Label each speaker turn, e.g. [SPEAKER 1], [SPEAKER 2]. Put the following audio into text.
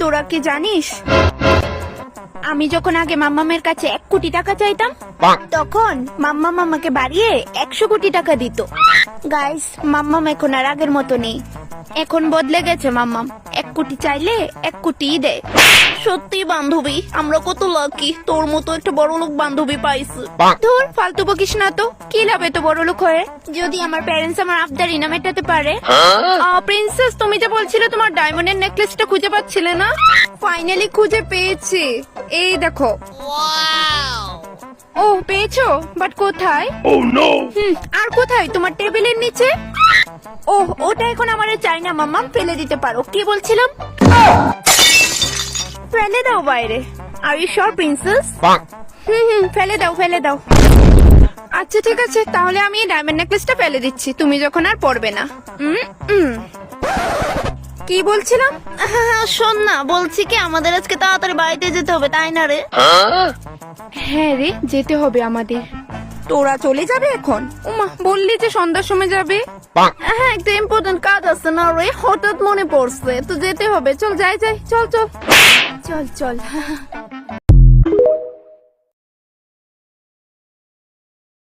[SPEAKER 1] তোরা কি জানিস? আমি যখন আগে মাম্মামের কাছে এক কোটি টাকা চাইতাম তখন মাম্মা মামাকে বাড়িয়ে একশো কোটি টাকা দিত। গাইস মাম্মাম এখন আর আগের মতো নেই। এখন বদলে গেছে মাম্মাম। এক কোটি চাইলে এক কোটি দেয়। সত্যি বান্ধবী আমরা কত লাকি তোর মতো একটা বড় লোক বান্ধবী পাইছি। ধুর ফালতু বকিস না তো। কি লাভ এত বড় লোক হয়ে? যদি আমার প্যারেন্টস আমার আবদার ইনা মেটাতে পারে? প্রিন্সেস তুমি যে বলছিলে তোমার ডায়মন্ডের নেকলেসটা খুঁজে পাচ্ছিলে না? ফাইনালি খুঁজে পেয়েছি। এই দেখো। ও পেয়েছ? বাট কোথায়?
[SPEAKER 2] Oh no!
[SPEAKER 1] হুম আর কোথায়? তোমার টেবিলের নিচে? ও ওটা এখন আমার চাই না মাম্মাম ফেলে দিতে পারো। কি বলছিলাম? ফেলে দাও বাইরে। Are you sure princess hmm hmm ফেলে দাও ফেলে দাও। আচ্ছা ঠিক আছে। তাহলে আমি এই ডায়মন্ড নেকলেসটা ফেলে দিচ্ছি। তুমি যখন আর পড়বে না। হুম উম। কি বলছিলাম? শোন না বলছি কি আমাদের আজকে তাড়াতাড়ি বাড়িতে যেতে হবে তাই না রে? হ্যাঁ রে যেতে হবে আমাদের। তোরা চলে যাবে এখন? উমা বললি যে সন্ধ্যার সময় যাবে? হ্যাঁ একটা ইম্পর্টেন্ট কাজ আছে না রে হঠাৎ মনে পড়ছে তো যেতে হবে। চল যাই যাই চল চল। চল চল।